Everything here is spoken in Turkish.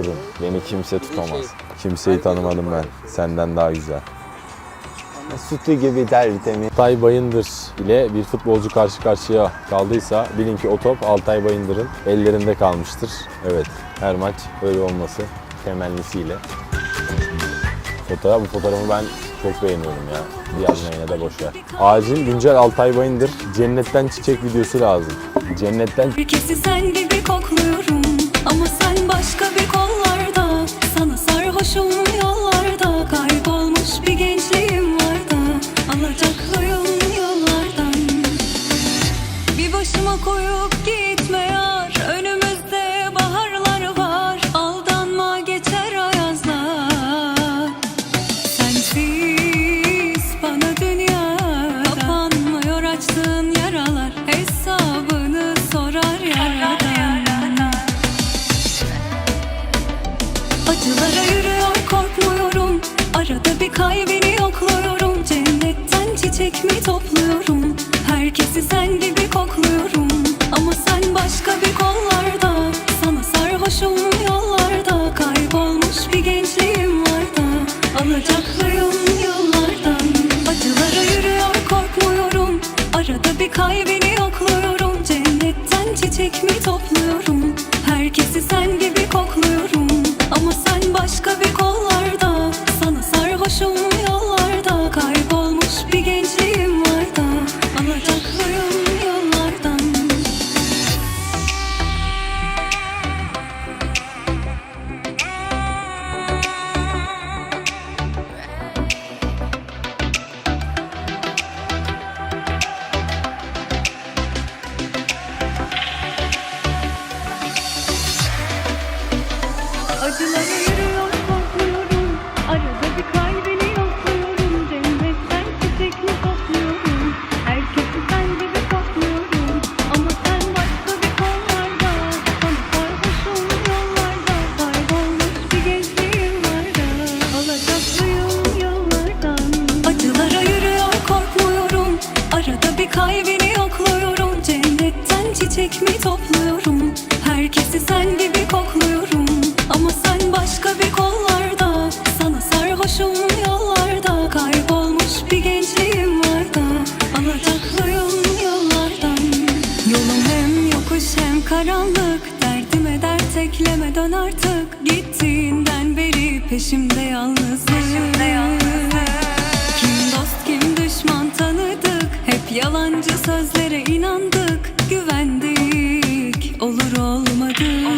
olurum. Beni kimse tutamaz. Kimseyi tanımadım ben. Senden daha güzel. Sütü gibi tertemiz. Altay Bayındır ile bir futbolcu karşı karşıya kaldıysa bilin ki o top Altay Bayındır'ın ellerinde kalmıştır. Evet her maç öyle olması temennisiyle. Fotoğraf, bu fotoğrafı ben çok beğeniyorum ya. Bir yazmayına da boş ver. Acil güncel Altay Bayındır cennetten çiçek videosu lazım. Cennetten Herkesi sen gibi kokluyorum başıma koyup gitme yar. Önümüzde baharlar var. Aldanma geçer ayazlar Sensiz bana dünya Kapanmıyor. Açtığın yaralar Hesabını sorar yaradan Acılara yürüyor korkmuyorum. Arada bir kalbini yollarda Kaybolmuş bir gençliğim var da. Alacaklıyım yollardan yürüyor korkmuyorum. Arada bir kalbini yokluyorum Cennetten çiçek mi topluyorum? Herkesi sen gibi kokluyorum Ama sen başka bir kollarda. Sana sarhoşum yollarda Kaybolmuş bir gençliğim Acılara yürüyor korkmuyorum Arada bir kalbini yokluyorum. Cennetten çiçek mi topluyorum? Herkesi sen gibi kokluyorum Ama sen başka bir kollarda Sana sarhoşum yollarda Kaybolmuş bir gençliğim var da Alacaklıyım yollardan. Acılara yürüyor korkmuyorum. Arada bir kalbini yokluyorum. Cennetten çiçek mi topluyorum? Herkesi sen gibi Yollarda Kaybolmuş bir gençliğim var da Alacaklıyım yollardan. Yolum hem yokuş hem karanlık Derdime dert eklemeden artık. Gittiğinden beri peşimde yalnızlık Kim dost kim düşman tanıdık Hep yalancı sözlere inandık. Güvendik Olur olmadı